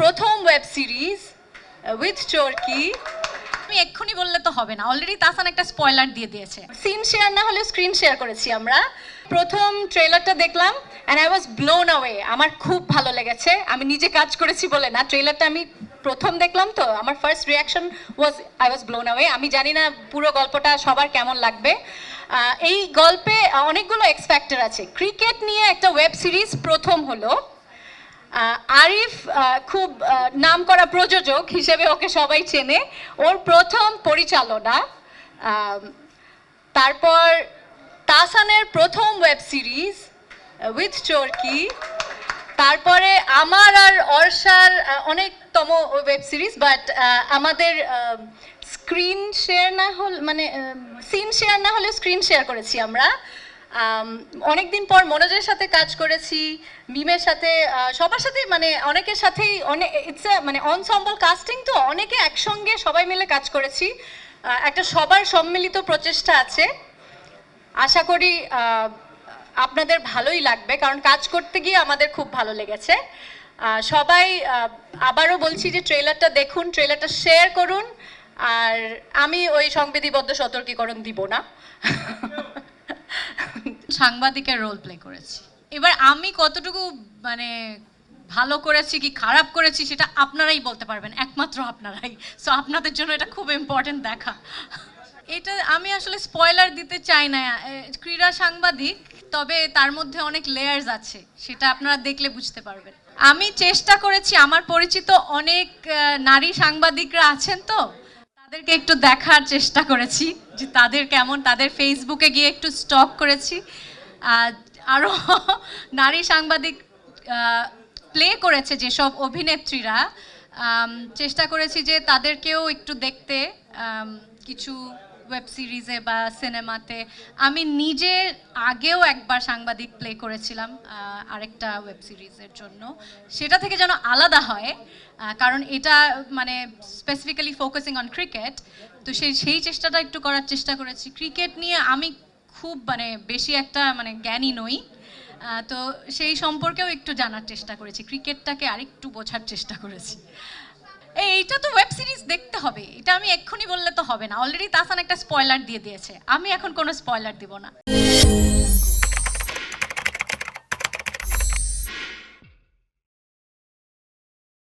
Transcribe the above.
প্রথম web series with চোরকি আমি এক্ষুনি বললে তো হবে না অলরেডি তাসান একটা স্পয়লার দিয়ে দিয়েছে। সিন শেয়ার না হলেও স্ক্রিন শেয়ার করেছি আমরা। প্রথম ট্রেলারটা দেখলাম and I was blown away আমার খুব ভালো লেগেছে। আমি নিজে কাজ করেছি বলে না ট্রেলারটা আমি প্রথম দেখলাম তো আমার first reaction was I was blown away আমি জানি না পুরো গল্পটা সবার কেমন লাগবে। এই গল্পে অনেকগুলো এক্স ফ্যাক্টর আছে। ক্রিকেট নিয়ে একটা ওয়েব সিরিজ প্রথম হলো। আরিফ খুব আহ, নামকরা প্রযোজক হিসেবে ওকে সবাই চেনে। ওর প্রথম পরিচালনা তারপর তাসানের প্রথম ওয়েব সিরিজ উইথ চোরকি। তারপরে আমার আর অর্ষার অনেকতম ওয়েব সিরিজ বাট আমাদের স্ক্রিন শেয়ার না হল মানে সিন শেয়ার না হলেও স্ক্রিন শেয়ার করেছি আমরা। অনেক দিন পর মনোজের সাথে কাজ করেছি, মিমের সাথে সবার সাথে মানে অনেকের সাথেই অনেক ইটস মানে অনসম্বল কাস্টিং তো অনেকে একসঙ্গে সবাই মিলে কাজ করেছি। একটা সবার সম্মিলিত প্রচেষ্টা আছে। আশা করি আপনাদের ভালোই লাগবে, কারণ কাজ করতে গিয়ে আমাদের খুব ভালো লেগেছে। সবাই আবারও বলছি যে ট্রেলারটা দেখুন, ট্রেলারটা শেয়ার করুন, আর আমি ওই সংবিধিবদ্ধ সতর্কীকরণ দিব না। সাংবাদিকের রোল প্লে করেছি। এবার আমি কতটুকু মানে ভালো করেছি কি খারাপ করেছি সেটা আপনারাই বলতে পারবেন, একমাত্র আপনারাই। সো আপনাদের জন্য এটা খুব ইম্পর্টেন্ট দেখা। এটা আমি আসলে স্পয়লার দিতে চাই না। ক্রীড়া সাংবাদিক, তবে তার মধ্যে অনেক লেয়ার্স আছে, সেটা আপনারা দেখলে বুঝতে পারবেন। আমি চেষ্টা করেছি, আমার পরিচিত অনেক নারী সাংবাদিকরা আছেন তো তাদেরকে একটু দেখার চেষ্টা করেছি যে তাদের কেমন, তাদের ফেসবুকে গিয়ে একটু স্টক করেছি। আরও নারী সাংবাদিক প্লে করেছে যেসব অভিনেত্রীরা। চেষ্টা করেছি যে তাদেরকেও একটু দেখতে কিছু ওয়েব সিরিজে বা সিনেমাতে আমি নিজে আগেও একবার সাংবাদিক প্লে করেছিলাম আরেকটা ওয়েব সিরিজের জন্য। সেটা থেকে যেন আলাদা হয় কারণ এটা মানে স্পেসিফিক্যালি ফোকাসিং অন ক্রিকেট তো সেই সেই চেষ্টাটা একটু করার চেষ্টা করেছি। ক্রিকেট নিয়ে আমি খুব মানে বেশি একটা মানে জ্ঞানী নই তো সেই সম্পর্কেও একটু জানার চেষ্টা করেছি। ক্রিকেটটাকে আরেকটু বোঝার চেষ্টা করেছি। এইটা তো ওয়েব সিরিজ দেখতে হবে। এটা আমি এক্ষুনি বললে তো হবে না। অলরেডি তাসান একটা স্পয়লার দিয়ে দিয়েছে। আমি এখন কোনো স্পয়লার দিব না।